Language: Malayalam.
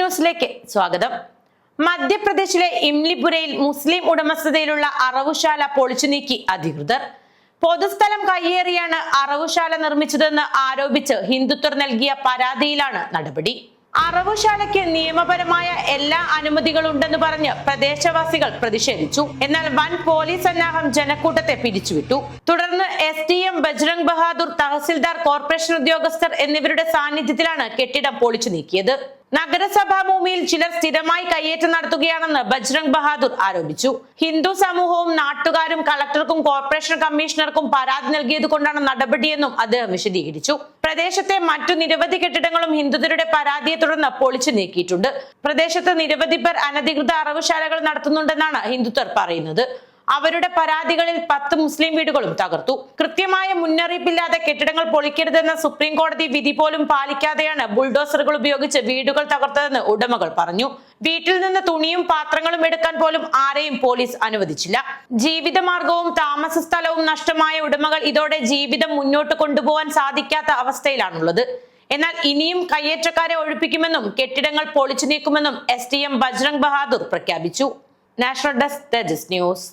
ന്യൂസിലേക്ക് സ്വാഗതം. മധ്യപ്രദേശിലെ ഇംലിപുരയിൽ മുസ്ലിം ഉടമസ്ഥതയിലുള്ള അറവുശാല പൊളിച്ചു നീക്കി അധികൃതർ. പൊതുസ്ഥലം കയ്യേറിയാണ് അറവുശാല നിർമ്മിച്ചതെന്ന് ആരോപിച്ച് ഹിന്ദുത്വർ നൽകിയ പരാതിയിലാണ് നടപടി. അറവുശാലയ്ക്ക് നിയമപരമായ എല്ലാ അനുമതികളുണ്ടെന്ന് പറഞ്ഞ് പ്രദേശവാസികൾ പ്രതിഷേധിച്ചു. എന്നാൽ വൻ പോലീസ് സന്നാഹം ജനക്കൂട്ടത്തെ പിരിച്ചുവിട്ടു. തുടർന്ന് S D M Bajrang Bahadur tahsildar corporation ഉദ്യോഗസ്ഥർ എന്നിവരുടെ സാന്നിധ്യത്തിലാണ് കെട്ടിടം പൊളിച്ചു നീക്കിയത്. നഗരസഭാ ഭൂമിയിൽ ചിലർ സ്ഥിരമായി കയ്യേറ്റം നടത്തുകയാണെന്ന് ബജ്രംഗ് ബഹാദൂർ ആരോപിച്ചു. ഹിന്ദു സമൂഹവും നാട്ടുകാരും കളക്ടർക്കും കോർപ്പറേഷൻ കമ്മീഷണർക്കും പരാതി നൽകിയത് കൊണ്ടാണ് നടപടിയെന്നും അദ്ദേഹം വിശദീകരിച്ചു. പ്രദേശത്തെ മറ്റു നിരവധി കെട്ടിടങ്ങളും ഹിന്ദുതരുടെ പരാതിയെ തുടർന്ന് പൊളിച്ചു നീക്കിയിട്ടുണ്ട്. പ്രദേശത്ത് നിരവധി പേർ അനധികൃത അറവുശാലകൾ നടത്തുന്നുണ്ടെന്നാണ് ഹിന്ദുത്വർ പറയുന്നത്. അവരുടെ പരാതികളിൽ പത്ത് മുസ്ലിം വീടുകളും തകർത്തു. കൃത്യമായ മുന്നറിയിപ്പില്ലാതെ കെട്ടിടങ്ങൾ പൊളിക്കരുതെന്ന സുപ്രീം കോടതി വിധി പോലും പാലിക്കാതെയാണ് ബുൾഡോസറുകൾ ഉപയോഗിച്ച് വീടുകൾ തകർത്തതെന്ന് ഉടമകൾ പറഞ്ഞു. വീട്ടിൽ നിന്ന് തുണിയും പാത്രങ്ങളും എടുക്കാൻ പോലും ആരെയും പോലീസ് അനുവദിച്ചില്ല. ജീവിതമാർഗവും താമസ സ്ഥലവും നഷ്ടമായ ഉടമകൾ ഇതോടെ ജീവിതം മുന്നോട്ട് കൊണ്ടുപോകാൻ സാധിക്കാത്ത അവസ്ഥയിലാണുള്ളത്. എന്നാൽ ഇനിയും കയ്യേറ്റക്കാരെ ഒഴിപ്പിക്കുമെന്നും കെട്ടിടങ്ങൾ പൊളിച്ചു നീക്കുമെന്നും എസ് എം ബജ്രംഗ് ബഹാദൂർ പ്രഖ്യാപിച്ചു. National desk Tejas news.